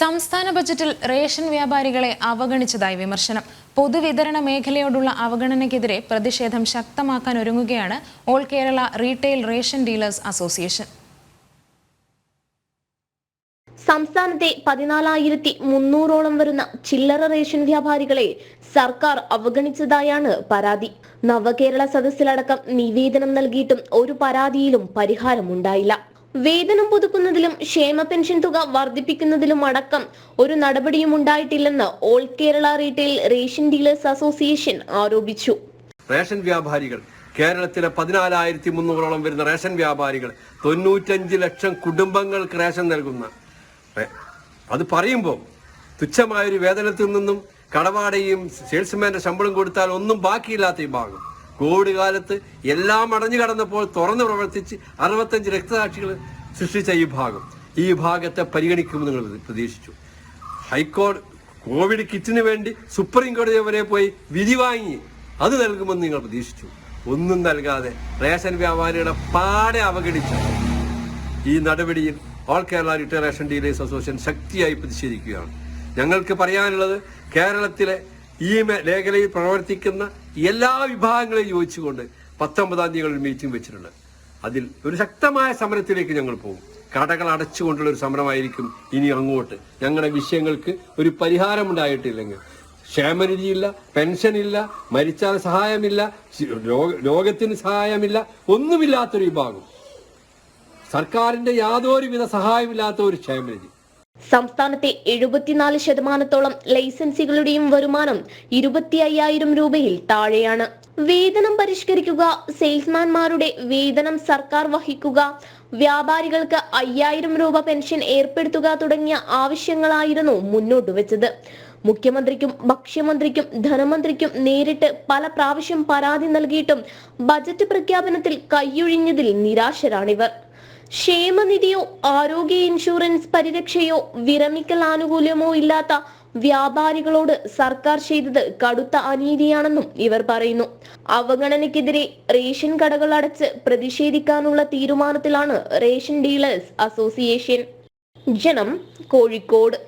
സംസ്ഥാന ബജറ്റിൽ റേഷൻ വ്യാപാരികളെ അവഗണിച്ചതായി വിമർശനം. പൊതുവിതരണ മേഖലയോടുള്ള അവഗണനയ്ക്കെതിരെ പ്രതിഷേധം ശക്തമാക്കാൻ ഒരുങ്ങുകയാണ് all Kerala retail ration dealers association. സംസ്ഥാനത്തെ പതിനാലായിരത്തി മുന്നൂറോളം വരുന്ന ചില്ലറ റേഷൻ വ്യാപാരികളെ സർക്കാർ അവഗണിച്ചതായാണ് പരാതി. നവകേരള സദസ്സിലടക്കം നിവേദനം നൽകിയിട്ടും ഒരു പരാതിയിലും പരിഹാരമുണ്ടായില്ല. വേതനം പുതുക്കുന്നതിലും ക്ഷേമ പെൻഷൻ തുക വർദ്ധിപ്പിക്കുന്നതിലും അടക്കം ഒരു നടപടിയും ഉണ്ടായിട്ടില്ലെന്ന് all Kerala retail ration dealers association ആരോപിച്ചു. റേഷൻ വ്യാപാരികൾ കേരളത്തിലെ പതിനാലായിരത്തി മുന്നൂറോളം വരുന്ന റേഷൻ വ്യാപാരികൾ തൊണ്ണൂറ്റഞ്ച് ലക്ഷം കുടുംബങ്ങൾക്ക് റേഷൻ നൽകുന്ന. അത് പറയുമ്പോൾ തുച്ഛമായൊരു വേതനത്തിൽ നിന്നും കടവാടയും സെയിൽസ്മാന്റെ ശമ്പളം കൊടുത്താൽ ഒന്നും ബാക്കിയില്ലാത്ത ഈ ഭാഗം കോവിഡ് കാലത്ത് എല്ലാം അടഞ്ഞു കടന്നപ്പോൾ തുറന്നു പ്രവർത്തിച്ച് അറുപത്തഞ്ച് രക്തസാക്ഷികൾ സൃഷ്ടിച്ച ഈ ഭാഗം ഈ ഭാഗത്തെ പരിഗണിക്കുമെന്ന് നിങ്ങൾ പ്രതീക്ഷിച്ചു. ഹൈക്കോടതി കോവിഡ് കിറ്റിന് വേണ്ടി സുപ്രീം കോടതി വരെ പോയി വിധി വാങ്ങി അത് നൽകുമെന്ന് നിങ്ങൾ പ്രതീക്ഷിച്ചു. ഒന്നും നൽകാതെ റേഷൻ വ്യാപാരികളെ പാടെ അവഗണിച്ച ഈ നടപടിയിൽ all Kerala retail ration dealers association ശക്തിയായി പ്രതിഷേധിക്കുകയാണ്. ഞങ്ങൾക്ക് പറയാനുള്ളത് കേരളത്തിലെ ഈ മേഖലയിൽ പ്രവർത്തിക്കുന്ന എല്ലാ വിഭാഗങ്ങളെയും യോജിച്ചുകൊണ്ട് പത്തൊമ്പതാം തീയതി ഒരു മീറ്റിംഗ് വെച്ചിട്ടുണ്ട്. അതിൽ ഒരു ശക്തമായ സമരത്തിലേക്ക് ഞങ്ങൾ പോകും. കടകൾ അടച്ചുകൊണ്ടുള്ള ഒരു സമരമായിരിക്കും ഇനി അങ്ങോട്ട്. ഞങ്ങളുടെ വിഷയങ്ങൾക്ക് ഒരു പരിഹാരമുണ്ടായിട്ടില്ലെങ്കിൽ ക്ഷേമനിധിയില്ല പെൻഷനില്ല മരിച്ചാൽ സഹായമില്ല രോഗത്തിന് സഹായമില്ല ഒന്നുമില്ലാത്തൊരു വിഭാഗം. സർക്കാരിന്റെ യാതൊരുവിധ സഹായമില്ലാത്ത ഒരു ക്ഷേമനിധി. സംസ്ഥാനത്തെ എഴുപത്തിനാല് ശതമാനത്തോളം ലൈസൻസികളുടെയും വരുമാനം ഇരുപത്തി അയ്യായിരം രൂപയിൽ താഴെയാണ്. വേതനം പരിഷ്കരിക്കുക സെയിൽസ്മാൻമാരുടെ വേതനം സർക്കാർ വഹിക്കുക വ്യാപാരികൾക്ക് അയ്യായിരം രൂപ പെൻഷൻ ഏർപ്പെടുത്തുക തുടങ്ങിയ ആവശ്യങ്ങളായിരുന്നു മുന്നോട്ട് വെച്ചത്. മുഖ്യമന്ത്രിക്കും ഭക്ഷ്യമന്ത്രിക്കും ധനമന്ത്രിക്കും നേരിട്ട് പല പ്രാവശ്യം പരാതി നൽകിയിട്ടും ബജറ്റ് പ്രഖ്യാപനത്തിൽ കൈയൊഴിഞ്ഞതിൽ നിരാശരാണിവർ. ക്ഷേമനിധിയോ ആരോഗ്യ ഇൻഷുറൻസ് പരിരക്ഷയോ വിരമിക്കൽ ആനുകൂല്യമോ ഇല്ലാത്ത വ്യാപാരികളോട് സർക്കാർ ചെയ്തത് കടുത്ത അനീതിയാണെന്നും ഇവർ പറയുന്നു. അവഗണനയ്ക്കെതിരെ റേഷൻ കടകൾ അടച്ച് പ്രതിഷേധിക്കാനുള്ള തീരുമാനത്തിലാണ് ration dealers association. Janam Kozhikode.